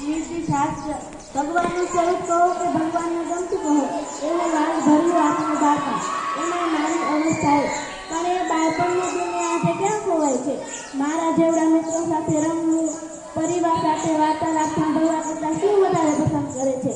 નીતિ શાસ્ત્ર ભગવાનનું સ્વરૂપ કહો કે ભગવાનને ગમતું કહો એવું વાત ભર્યું આપણું બાળપણ એમાં મારી અવસ્થાએ પણ એ બાળપણની દુનિયા આજે ક્યાં ખોવાય છે મારા જેવડા મિત્રો સાથે રમવું પરિવાર સાથે વાર્તાલાપ સાંભળવા કરતાં શું વધારે પસંદ કરે છે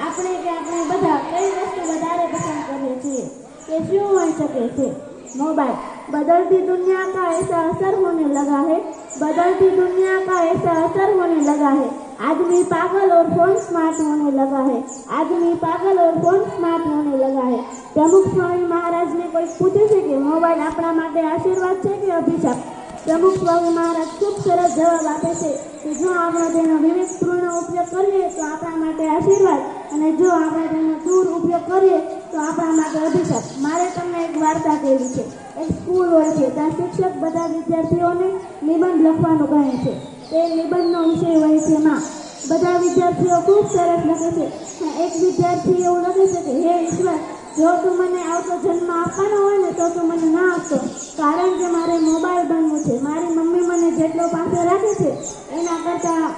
આપણે કે આપણે બધા કઈ વસ્તુ વધારે પસંદ કરીએ છીએ કે શું હોઈ શકે છે मोबाइल बदलती दुनिया का ऐसा असर होने लगा है बदलती दुनिया का ऐसा असर होने लगा है आदमी पागल और फोन स्मार्ट होने लगा है आदमी पागल और फोन स्मार्ट होने लगा है प्रमुख स्वामी महाराज ने कोई पूछे છે કે મોબાઈલ આપણા માટે આશીર્વાદ છે કે અભિશાપ પ્રમુખ સ્વામી મહારાજ ખૂબ સરસ જવાબ આપે છે કે જો આપણે તેનો વિવેકપૂર્ણ ઉપયોગ કરીએ તો આપણા માટે આશીર્વાદ અને જો આપણે તેનો દૂર ઉપયોગ કરીએ તો આપણા માટે અભિશાપ મારે તમને એક વાર્તા કહેવી છે એક સ્કૂલ હોય છે ત્યાં શિક્ષક બધા વિદ્યાર્થીઓને નિબંધ લખવાનું કહે છે તે નિબંધનો વિષય હોય છે માં બધા વિદ્યાર્થીઓ ખૂબ સરસ લખે છે. એક વિદ્યાર્થી એવું લખે છે કે, હે ઈશ્વર, જો તું મને આવતો જન્મ આપવાનો હોય ને, તો તું મને ના આપતો. કારણ કે મારે મોબાઈલ બનવું છે. મારી મમ્મી મને જેટલો પાસે રાખે છે, એના કરતાં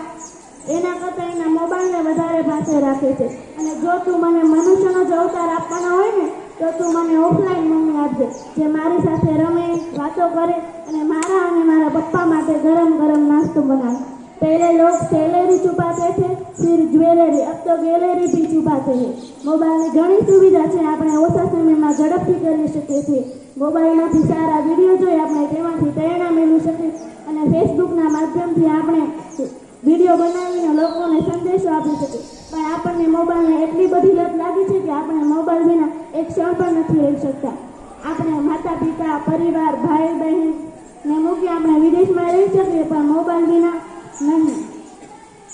એના કરતાં એના મોબાઈલને વધારે પાસે રાખે છે. અને જો તું મને મનુષ્યનો જ અવતાર આપવાનો હોય ને, તો તું મને ઓફલાઈન મમ્મી આપજે. જે મારી સાથે રમે, વાતો કરે અને મારા અને મારા પપ્પા માટે ગરમ ગરમ નાસ્તો બનાવે पहले लोग सैलरी चुकाते थे फिर ज्वेलरी अब तो गैलरी भी चुकाते हैं મોબાઈલની ઘણી સુવિધા છે આપણે ઓછા સમયમાં ઝડપથી કરી શકીએ છીએ મોબાઈલમાંથી સારા વિડીયો જોઈ આપણે તેમાંથી પ્રેરણા મેળવી શકીએ અને ફેસબુકના માધ્યમથી આપણે વિડીયો બનાવીને લોકોને સંદેશો આપી શકીએ પણ આપણને મોબાઈલને એટલી બધી લત લાગી છે કે આપણે મોબાઈલ વિના એક ક્ષણ પણ નથી રહી શકતા આપણે માતા પિતા પરિવાર ભાઈ બહેન ને મૂકી આપણે વિદેશમાં રહી શકીએ, પણ મોબાઈલ વિના નહીં.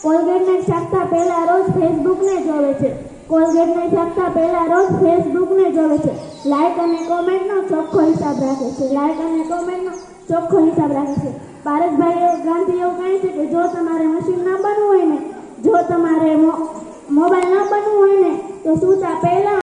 કોલગેટને છાપતા પહેલાં રોજ ફેસબુકને જોવે છે. કોલગેટને છાપતા પહેલાં રોજ ફેસબુકને જોવે છે. લાઇક અને કોમેન્ટનો ચોખ્ખો હિસાબ રાખે છે. લાઇક અને કોમેન્ટનો ચોખ્ખો હિસાબ રાખે છે. પારસભાઈ ગાંધી એવું કહે છે કે જો તમારે મશીન ન બનવું હોય ને, જો તમારે મોબાઈલ ન બનવું હોય ને, તો સૂતા પહેલા